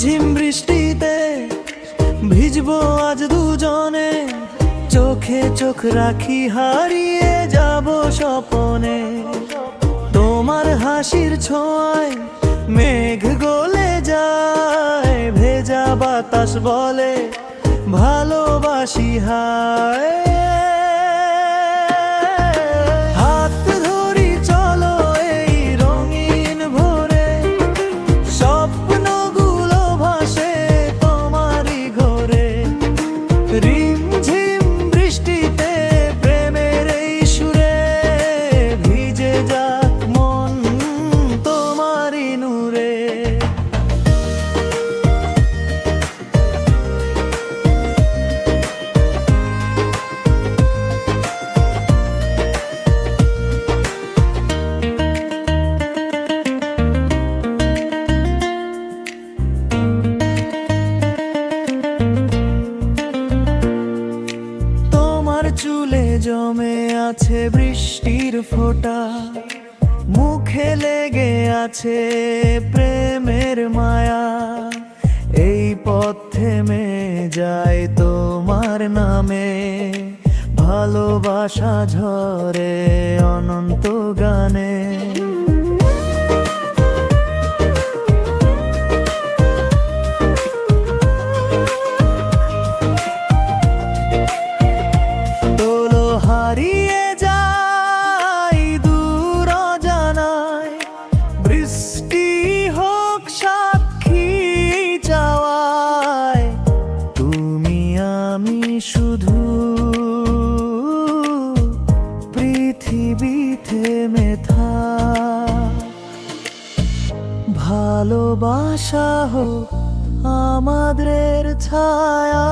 ঝিমঝিম বৃষ্টিতে ভিজবো আজ দুজনে। চোখে চোখ রাখি, হারিয়ে যাব স্বপনে। তোমার হাসির ছয় মেঘ গলে যায়, ভেজা বাতাস বলে, ভালোবাসি হায়। জমে আছে বৃষ্টির ফোঁটা। মুখে লেগে আছে প্রেমের মায়া। এই পথে থেমে যায় তোমার নামে। ভালোবাসা ঝরে অনন্ত গানে। বৃষ্টি হোক সাক্ষী যাওয়ায় তুমি আমি শুধু। পৃথিবীতে মেথা ভালোবাসা হোক আমাদের ছায়া।